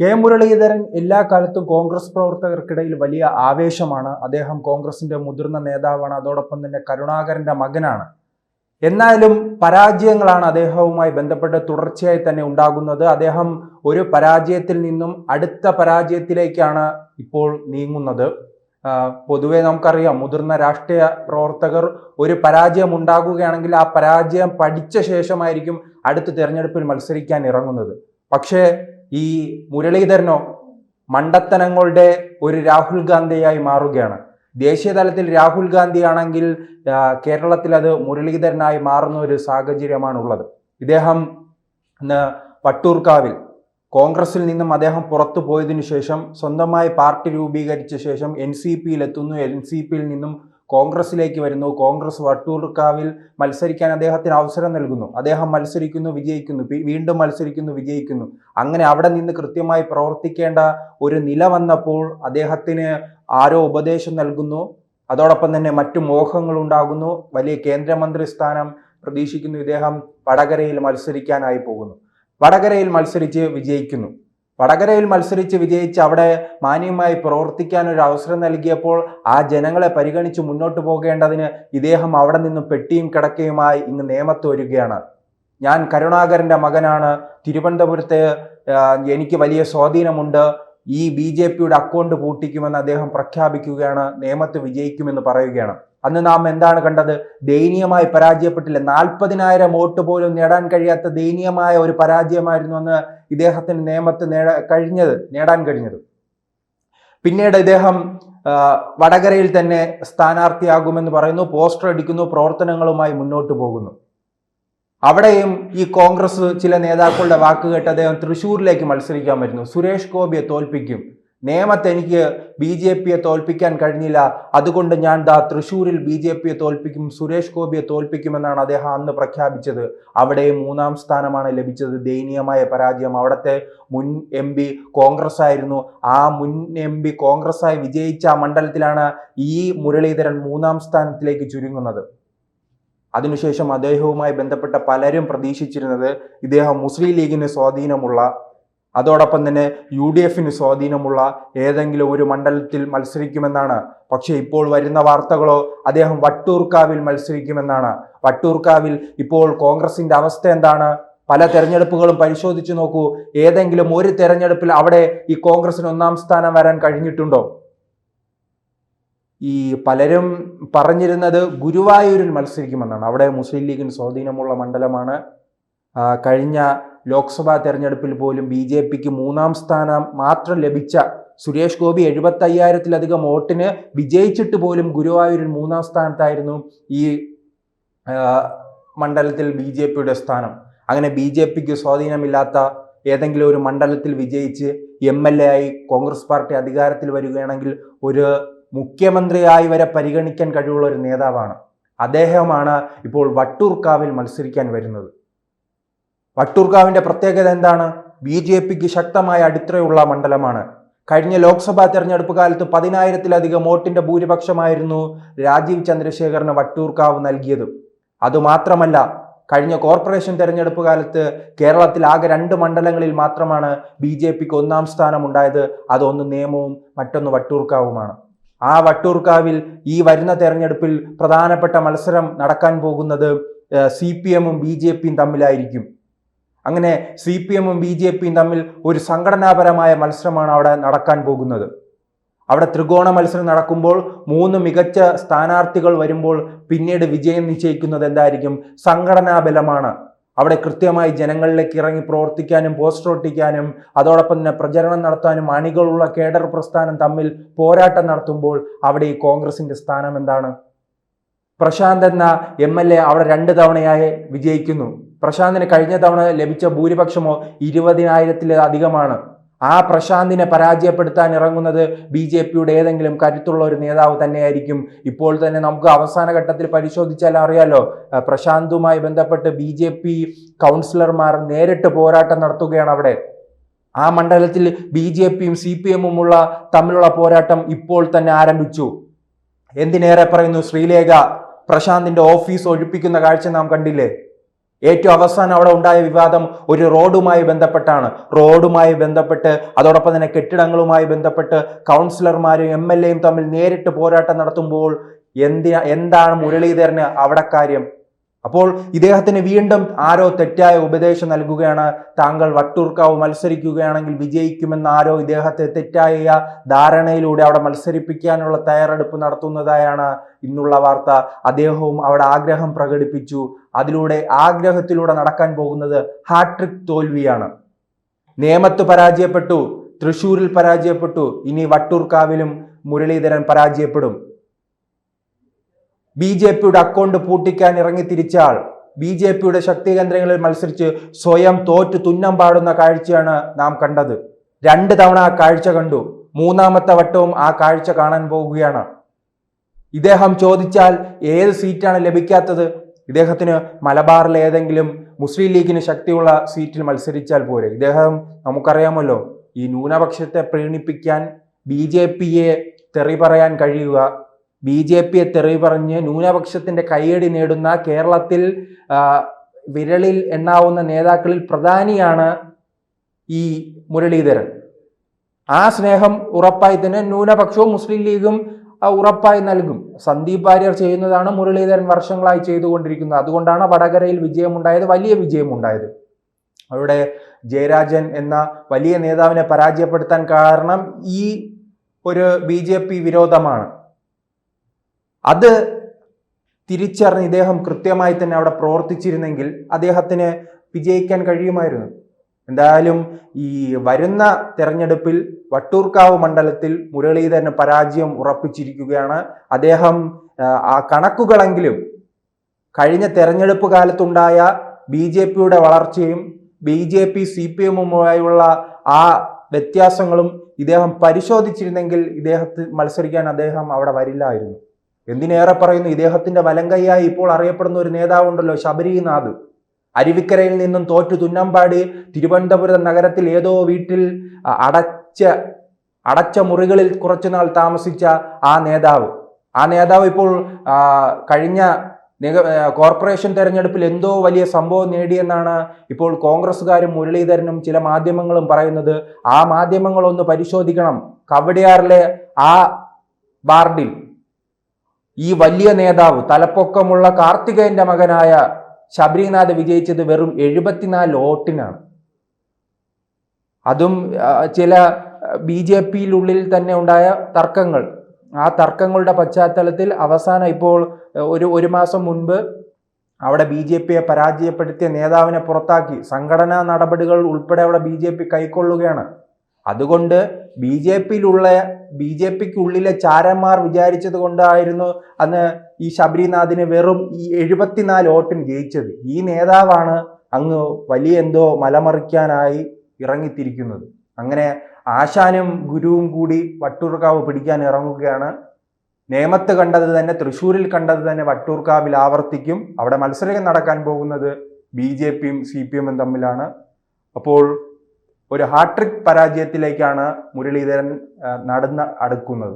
K Muraleedharan എല്ലാ കാലത്തും കോൺഗ്രസ് പ്രവർത്തകർക്കിടയിൽ വലിയ ആവേശമാണ്. അദ്ദേഹം കോൺഗ്രസിന്റെ മുതിർന്ന നേതാവാണ്. അതോടൊപ്പം തന്നെ കരുണാകരന്റെ മകനാണ്. എന്നാലും പരാജയങ്ങളാണ് അദ്ദേഹവുമായി ബന്ധപ്പെട്ട് തുടർച്ചയായി തന്നെ ഉണ്ടാകുന്നത്. അദ്ദേഹം ഒരു പരാജയത്തിൽ നിന്നും അടുത്ത പരാജയത്തിലേക്കാണ് ഇപ്പോൾ നീങ്ങുന്നത്. പൊതുവെ നമുക്കറിയാം മുതിർന്ന രാഷ്ട്രീയ പ്രവർത്തകർ ഒരു പരാജയം ഉണ്ടാകുകയാണെങ്കിൽ ആ പരാജയം പഠിച്ച ശേഷമായിരിക്കും അടുത്ത തിരഞ്ഞെടുപ്പിൽ മത്സരിക്കാൻ ഇറങ്ങുന്നത്. പക്ഷേ ഈ മുരളീധരനോ മണ്ടത്തനങ്ങളുടെ ഒരു രാഹുൽ ഗാന്ധിയായി മാറുകയാണ്. ദേശീയ തലത്തിൽ രാഹുൽ ഗാന്ധി ആണെങ്കിൽ കേരളത്തിൽ അത് മുരളീധരനായി മാറുന്ന ഒരു സാഹചര്യമാണുള്ളത്. ഇദ്ദേഹം ഇന്ന് വട്ടൂർക്കാവിൽ കോൺഗ്രസിൽ നിന്നും അദ്ദേഹം പുറത്തു പോയതിനു ശേഷം സ്വന്തമായി പാർട്ടി രൂപീകരിച്ച ശേഷം എൻ സി പിയിൽ എത്തുന്നു എൻ സി പിയിൽ നിന്നും കോൺഗ്രസിലേക്ക് വരുന്നു. കോൺഗ്രസ് വട്ടൂർക്കാവിൽ മത്സരിക്കാൻ അദ്ദേഹത്തിന് അവസരം നൽകുന്നു. അദ്ദേഹം മത്സരിക്കുന്നു വിജയിക്കുന്നു. വീണ്ടും മത്സരിക്കുന്നു വിജയിക്കുന്നു. അങ്ങനെ അവിടെ നിന്ന് കൃത്യമായി പ്രവർത്തിക്കേണ്ട ഒരു നില വന്നപ്പോൾ അദ്ദേഹത്തിന് ആരോ ഉപദേശം നൽകുന്നു. അതോടൊപ്പം തന്നെ മറ്റു മോഹങ്ങൾ ഉണ്ടാകുന്നു. വലിയ കേന്ദ്രമന്ത്രി സ്ഥാനം പ്രതീക്ഷിക്കുന്നു. ഇദ്ദേഹം വടകരയിൽ മത്സരിക്കാനായി പോകുന്നു. വടകരയിൽ മത്സരിച്ച് വിജയിക്കുന്നു. വടകരയിൽ മത്സരിച്ച് വിജയിച്ച് അവിടെ മാന്യമായി പ്രവർത്തിക്കാൻ ഒരു അവസരം നൽകിയപ്പോൾ ആ ജനങ്ങളെ പരിഗണിച്ച് മുന്നോട്ട് പോകേണ്ടതിന് ഇദ്ദേഹം അവിടെ നിന്നും പെട്ടിയും കിടക്കയുമായി ഇന്ന് നിയമത്ത് വരികയാണ്. ഞാൻ കരുണാകരന്റെ മകനാണ്. തിരുവനന്തപുരത്ത് എനിക്ക് വലിയ സ്വാധീനമുണ്ട്. ഈ ബി ജെ പിയുടെ അക്കൗണ്ട് പൂട്ടിക്കുമെന്ന് അദ്ദേഹം പ്രഖ്യാപിക്കുകയാണ് നിയമത്ത് വിജയിക്കുമെന്ന് പറയുകയാണ്. അന്ന് നാം എന്താണ് കണ്ടത്? ദയനീയമായി പരാജയപ്പെട്ടില്ല. നാൽപ്പതിനായിരം വോട്ട് പോലും നേടാൻ കഴിയാത്ത ദയനീയമായ ഒരു പരാജയമായിരുന്നു അന്ന് ഇദ്ദേഹത്തിന് നിയമത്ത് നേടാ കഴിഞ്ഞത് നേടാൻ കഴിഞ്ഞത്. പിന്നീട് ഇദ്ദേഹം വടകരയിൽ തന്നെ സ്ഥാനാർത്ഥിയാകുമെന്ന് പറയുന്നു പോസ്റ്റർ അടിക്കുന്നു പ്രവർത്തനങ്ങളുമായി മുന്നോട്ട് പോകുന്നു. അവിടെയും ഈ കോൺഗ്രസ് ചില നേതാക്കളുടെ വാക്ക് കേട്ട് അദ്ദേഹം തൃശ്ശൂരിലേക്ക് മത്സരിക്കാൻ വരുന്നു. സുരേഷ് ഗോപിയെ തോൽപ്പിക്കും. നേമത്ത് എനിക്ക് ബി ജെ പിയെ തോൽപ്പിക്കാൻ കഴിഞ്ഞില്ല. അതുകൊണ്ട് ഞാൻ ദാ തൃശ്ശൂരിൽ ബി ജെ പിയെ തോൽപ്പിക്കും സുരേഷ് ഗോപിയെ തോൽപ്പിക്കുമെന്നാണ് അദ്ദേഹം അന്ന് പ്രഖ്യാപിച്ചത്. അവിടെ മൂന്നാം സ്ഥാനമാണ് ലഭിച്ചത്. ദയനീയമായ പരാജയം. അവിടുത്തെ മുൻ എം പി കോൺഗ്രസ് ആയിരുന്നു ആ മുൻ എം പി കോൺഗ്രസ് ആയി വിജയിച്ച മണ്ഡലത്തിലാണ് ഈ മുരളീധരൻ മൂന്നാം സ്ഥാനത്തിലേക്ക് ചുരുങ്ങുന്നത്. അതിനുശേഷം അദ്ദേഹവുമായി ബന്ധപ്പെട്ട പലരും പ്രതീക്ഷിച്ചിരുന്നത് ഇദ്ദേഹം മുസ്ലിം ലീഗിന് സ്വാധീനമുള്ള അതോടൊപ്പം തന്നെ യു ഡി എഫിന് സ്വാധീനമുള്ള ഏതെങ്കിലും ഒരു മണ്ഡലത്തിൽ മത്സരിക്കുമെന്നാണ്. പക്ഷേ ഇപ്പോൾ വരുന്ന വാർത്തകളോ അദ്ദേഹം വട്ടൂർക്കാവിൽ മത്സരിക്കുമെന്നാണ്. വട്ടൂർക്കാവിൽ ഇപ്പോൾ കോൺഗ്രസിന്റെ അവസ്ഥ എന്താണ്? പല തെരഞ്ഞെടുപ്പുകളും പരിശോധിച്ചു നോക്കൂ. ഏതെങ്കിലും ഒരു തെരഞ്ഞെടുപ്പിൽ അവിടെ ഈ കോൺഗ്രസിന് ഒന്നാം സ്ഥാനം വരാൻ കഴിഞ്ഞിട്ടുണ്ടോ? ഈ പലരും പറഞ്ഞിരുന്നത് ഗുരുവായൂരിൽ മത്സരിക്കുമെന്നാണ്. അവിടെ മുസ്ലിം ലീഗിന് സ്വാധീനമുള്ള മണ്ഡലമാണ്. കഴിഞ്ഞ ലോക്സഭാ തെരഞ്ഞെടുപ്പിൽ പോലും ബി ജെ പിക്ക് മൂന്നാം സ്ഥാനം മാത്രം ലഭിച്ച സുരേഷ് ഗോപി എഴുപത്തി അയ്യായിരത്തിലധികം വോട്ടിന് വിജയിച്ചിട്ട് പോലും ഗുരുവായൂരിൽ മൂന്നാം സ്ഥാനത്തായിരുന്നു ഈ മണ്ഡലത്തിൽ ബി ജെ പിയുടെ സ്ഥാനം. അങ്ങനെ ബി ജെ പിക്ക് സ്വാധീനമില്ലാത്ത ഏതെങ്കിലും ഒരു മണ്ഡലത്തിൽ വിജയിച്ച് എം എൽ എ ആയി കോൺഗ്രസ് പാർട്ടി അധികാരത്തിൽ വരികയാണെങ്കിൽ ഒരു മുഖ്യമന്ത്രിയായി വരെ പരിഗണിക്കാൻ കഴിവുള്ള ഒരു നേതാവാണ്. അദ്ദേഹമാണ് ഇപ്പോൾ വട്ടൂർക്കാവിൽ മത്സരിക്കാൻ വരുന്നത്. വട്ടൂർക്കാവിന്റെ പ്രത്യേകത എന്താണ്? ബി ജെ പിക്ക് ശക്തമായ അടിത്തറയുള്ള മണ്ഡലമാണ്. കഴിഞ്ഞ ലോക്സഭാ തെരഞ്ഞെടുപ്പ് കാലത്ത് പതിനായിരത്തിലധികം വോട്ടിന്റെ ഭൂരിപക്ഷമായിരുന്നു രാജീവ് ചന്ദ്രശേഖറിന് വട്ടൂർക്കാവ് നൽകിയത്. അതുമാത്രമല്ല കഴിഞ്ഞ കോർപ്പറേഷൻ തെരഞ്ഞെടുപ്പ് കാലത്ത് കേരളത്തിൽ ആകെ രണ്ട് മണ്ഡലങ്ങളിൽ മാത്രമാണ് ബി ജെ പിക്ക് ഒന്നാം സ്ഥാനം ഉണ്ടായത് അതൊന്ന് നിയമവും മറ്റൊന്ന് വട്ടൂർക്കാവുമാണ്. ആ വട്ടൂർക്കാവിൽ ഈ വരുന്ന തെരഞ്ഞെടുപ്പിൽ പ്രധാനപ്പെട്ട മത്സരം നടക്കാൻ പോകുന്നത് സി പി എമ്മും ബി ജെ പിയും തമ്മിലായിരിക്കും. അങ്ങനെ സി പി എമ്മും ബി ജെ പിയും തമ്മിൽ ഒരു സംഘടനാപരമായ മത്സരമാണ് അവിടെ നടക്കാൻ പോകുന്നത്. അവിടെ ത്രികോണ മത്സരം നടക്കുമ്പോൾ മൂന്ന് മികച്ച സ്ഥാനാർത്ഥികൾ വരുമ്പോൾ പിന്നീട് വിജയം നിശ്ചയിക്കുന്നത് എന്തായിരിക്കും? സംഘടനാ ബലമാണ് അവിടെ കൃത്യമായി ജനങ്ങളിലേക്ക് ഇറങ്ങി പ്രവർത്തിക്കാനും പോസ്റ്റർ ഒട്ടിക്കാനും അതോടൊപ്പം തന്നെ പ്രചരണം നടത്താനും അണികളുള്ള കേഡർ പ്രസ്ഥാനം തമ്മിൽ പോരാട്ടം നടത്തുമ്പോൾ അവിടെ ഈ കോൺഗ്രസിന്റെ സ്ഥാനം എന്താണ്? പ്രശാന്ത് എന്ന എം എൽ എ അവിടെ രണ്ട് തവണയായി വിജയിക്കുന്നു. പ്രശാന്തിന് കഴിഞ്ഞ തവണ ലഭിച്ച ഭൂരിപക്ഷമോ ഇരുപതിനായിരത്തിലധികമാണ്. ആ പ്രശാന്തിനെ പരാജയപ്പെടുത്താൻ ഇറങ്ങുന്നത് ബി ജെ പിയുടെ ഏതെങ്കിലും കരുത്തുള്ള ഒരു നേതാവ് തന്നെയായിരിക്കും. ഇപ്പോൾ തന്നെ നമുക്ക് അവസാന ഘട്ടത്തിൽ പരിശോധിച്ചാൽ അറിയാലോ പ്രശാന്തുമായി ബന്ധപ്പെട്ട് ബി ജെ പി കൗൺസിലർമാർ നേരിട്ട് പോരാട്ടം നടത്തുകയാണ് അവിടെ. ആ മണ്ഡലത്തിൽ ബി ജെ പിയും സി പി എമ്മുമുള്ള തമ്മിലുള്ള പോരാട്ടം ഇപ്പോൾ തന്നെ ആരംഭിച്ചു. എന്തിനേറെ പറയുന്നു ശ്രീലേഖ? പ്രശാന്തിന്റെ ഓഫീസ് ഒഴിപ്പിക്കുന്ന കാഴ്ച നാം കണ്ടില്ലേ? ഏറ്റവും അവസാനം അവിടെ ഉണ്ടായ വിവാദം ഒരു റോഡുമായി ബന്ധപ്പെട്ടാണ്. റോഡുമായി ബന്ധപ്പെട്ട് അതോടൊപ്പം തന്നെ കെട്ടിടങ്ങളുമായി ബന്ധപ്പെട്ട് കൗൺസിലർമാരും എം എൽ എയും തമ്മിൽ നേരിട്ട് പോരാട്ടം നടത്തുമ്പോൾ എന്തിനാ എന്താണ് മുരളീധരന് അവിടെ കാര്യം? അപ്പോൾ ഇദ്ദേഹത്തിന് വീണ്ടും ആരോ തെറ്റായ ഉപദേശം നൽകുകയാണ്. താങ്കൾ വട്ടൂർക്കാവ് മത്സരിക്കുകയാണെങ്കിൽ വിജയിക്കുമെന്ന് ആരോ ഇദ്ദേഹത്തെ തെറ്റായ ധാരണയിലൂടെ അവിടെ മത്സരിപ്പിക്കാനുള്ള തയ്യാറെടുപ്പ് നടത്തുന്നതായാണ് ഇന്നുള്ള വാർത്ത. അദ്ദേഹവും അവിടെ ആഗ്രഹം പ്രകടിപ്പിച്ചു. അതിലൂടെ ആഗ്രഹത്തിലൂടെ നടക്കാൻ പോകുന്നത് ഹാട്രിക് തോൽവിയാണ്. നേമത്ത് പരാജയപ്പെട്ടു തൃശൂരിൽ പരാജയപ്പെട്ടു. ഇനി വട്ടൂർക്കാവിലും മുരളീധരൻ പരാജയപ്പെടും. ബി ജെ പിയുടെ അക്കൗണ്ട് പൂട്ടിക്കാൻ ഇറങ്ങി തിരിച്ചാൽ ബി ജെ പിയുടെ ശക്തി കേന്ദ്രങ്ങളിൽ മത്സരിച്ച് സ്വയം തോറ്റു തുന്നം പാടുന്ന കാഴ്ചയാണ് നാം കണ്ടത്. രണ്ട് തവണ ആ കാഴ്ച കണ്ടു. മൂന്നാമത്തെ വട്ടവും ആ കാഴ്ച കാണാൻ പോകുകയാണ്. ഇദ്ദേഹം ചോദിച്ചാൽ ഏത് സീറ്റാണ് ലഭിക്കാത്തത്? ഇദ്ദേഹത്തിന് മലബാറിലെ ഏതെങ്കിലും മുസ്ലിം ലീഗിന് ശക്തിയുള്ള സീറ്റിൽ മത്സരിച്ചാൽ പോരെ. ഇദ്ദേഹം നമുക്കറിയാമല്ലോ ഈ ന്യൂനപക്ഷത്തെ പ്രീണിപ്പിക്കാൻ ബി ജെ പിയെ തെറി പറയാൻ കഴിയുക ബി ജെ പിയെ തെറി പറഞ്ഞ് ന്യൂനപക്ഷത്തിന്റെ കയ്യടി നേടുന്ന കേരളത്തിൽ വിരളിൽ എണ്ണാവുന്ന നേതാക്കളിൽ പ്രധാനിയാണ് ഈ മുരളീധരൻ. ആ സ്നേഹം ഉറപ്പായി തന്നെ ന്യൂനപക്ഷവും മുസ്ലിം ലീഗും ഉറപ്പായി നൽകും. സന്ദീപ് വാര്യർ ചെയ്യുന്നതാണ് മുരളീധരൻ വർഷങ്ങളായി ചെയ്തുകൊണ്ടിരിക്കുന്നത്. അതുകൊണ്ടാണ് വടകരയിൽ വിജയമുണ്ടായത് വലിയ വിജയമുണ്ടായത്. അവിടെ ജയരാജൻ എന്ന വലിയ നേതാവിനെ പരാജയപ്പെടുത്താൻ കാരണം ഈ ഒരു ബി വിരോധമാണ്. അത് തിരിച്ചറിഞ്ഞ് ഇദ്ദേഹം കൃത്യമായി തന്നെ അവിടെ പ്രവർത്തിച്ചിരുന്നെങ്കിൽ അദ്ദേഹത്തിന് വിജയിക്കാൻ കഴിയുമായിരുന്നു. എന്തായാലും ഈ വരുന്ന തെരഞ്ഞെടുപ്പിൽ വട്ടൂർക്കാവ് മണ്ഡലത്തിൽ മുരളീധരന് പരാജയം ഉറപ്പിച്ചിരിക്കുകയാണ്. അദ്ദേഹം ആ, കണക്കുകളെങ്കിലും കഴിഞ്ഞ തെരഞ്ഞെടുപ്പ് കാലത്തുണ്ടായ ബി ജെ പിയുടെ വളർച്ചയും B J P C P എമ്മുമായുള്ള ആ വ്യത്യാസങ്ങളും ഇദ്ദേഹം പരിശോധിച്ചിരുന്നെങ്കിൽ ഇദ്ദേഹത്തിൽ മത്സരിക്കാൻ അദ്ദേഹം അവിടെ വരില്ലായിരുന്നു. എന്തിനേറെ പറയുന്നു? ഇദ്ദേഹത്തിന്റെ വലങ്കയ്യായി ഇപ്പോൾ അറിയപ്പെടുന്ന ഒരു നേതാവുണ്ടല്ലോ ശബരിനാഥ്. അരുവിക്കരയിൽ നിന്നും തോറ്റു തുന്നമ്പാടി തിരുവനന്തപുരം നഗരത്തിൽ ഏതോ വീട്ടിൽ അടച്ച അടച്ച മുറികളിൽ കുറച്ചുനാൾ താമസിച്ച ആ നേതാവ്. ആ നേതാവ് ഇപ്പോൾ കഴിഞ്ഞ കോർപ്പറേഷൻ തെരഞ്ഞെടുപ്പിൽ എന്തോ വലിയ സംഭവം നേടിയെന്നാണ് ഇപ്പോൾ കോൺഗ്രസ്സുകാരും മുരളീധരനും ചില മാധ്യമങ്ങളും പറയുന്നത്. ആ മാധ്യമങ്ങളൊന്ന് പരിശോധിക്കണം. കവടിയാറിലെ ആ വാർഡിൽ ഈ വലിയ നേതാവ് തലപ്പൊക്കമുള്ള കാർത്തികേയന്റെ മകനായ ശബരിനാഥ് വിജയിച്ചത് വെറും എഴുപത്തിനാല് വോട്ടിനാണ്. അതും ചില ബി ജെ പിയിലുള്ളിൽ തന്നെ ഉണ്ടായ തർക്കങ്ങൾ. ആ തർക്കങ്ങളുടെ പശ്ചാത്തലത്തിൽ അവസാനം ഇപ്പോൾ ഒരു ഒരു മാസം മുൻപ് അവിടെ ബി ജെ പിയെ പരാജയപ്പെടുത്തിയ നേതാവിനെ പുറത്താക്കി. സംഘടനാ നടപടികൾ ഉൾപ്പെടെ അവിടെ ബി ജെ പി കൈക്കൊള്ളുകയാണ്. അതുകൊണ്ട് ബി ജെ പിയിലുള്ള ബി ജെ പിക്ക് ഉള്ളിലെ ചാരന്മാർ വിചാരിച്ചത് കൊണ്ടായിരുന്നു അന്ന് ഈ ശബരിനാഥിന് വെറും ഈ എഴുപത്തിനാല് വോട്ടിന് ജയിച്ചത്. ഈ നേതാവാണ് അങ്ങ് വലിയ എന്തോ മലമറിക്കാനായി ഇറങ്ങിത്തിരിക്കുന്നത്. അങ്ങനെ ആശാനും ഗുരുവും കൂടി വട്ടൂർക്കാവ് പിടിക്കാൻ ഇറങ്ങുകയാണ്. നേമത്ത് കണ്ടത് തന്നെ തൃശ്ശൂരിൽ കണ്ടത് തന്നെ വട്ടൂർക്കാവിൽ ആവർത്തിക്കും. അവിടെ മത്സരം നടക്കാൻ പോകുന്നത് ബി ജെ പിയും സി പി എമ്മും തമ്മിലാണ്. അപ്പോൾ ഒരു ഹാട്രിക് പരാജയത്തിലേക്കാണ് മുരളീധരൻ നടന്ന് അടുക്കുന്നത്.